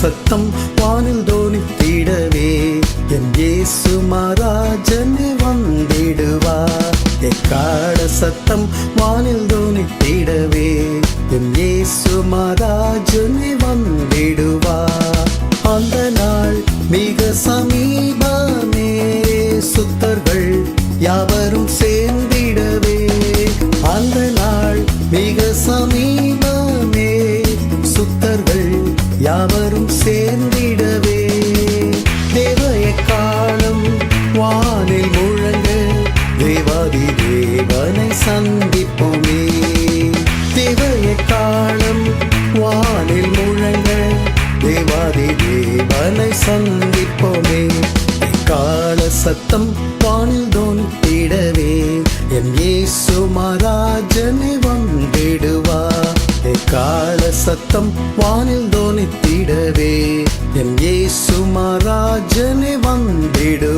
சத்தம் வானில் தோனித்திடவே என் இயேசு மகாராஜனே வந்திடுவா எக்காட சத்தம் வானில் தோனித்திடவே என் இயேசு மகாராஜனே வந்திடுவா அந்த நாள் மிக சமீபமே. சுத்தர்கள் யாவரும் சேர்ந்திடவே. அந்த நாள் மிக சமீபமே. சுத்தர்கள் யாவரும் சேர்ந்திடவே. தேவய காலம் வானில் முழங்க. தேவாதி தேவனை சந்திப்போமே. தேவய காலம் வானில் முழங்க. தேவாதி தேவனை சந்திப்போமே. கால சத்தம் வானில் தோன்றிடவே. என் இயேசு மகாராஜனை வந்திடுவா. கால சத்தம் வானில் என் வந்திடு.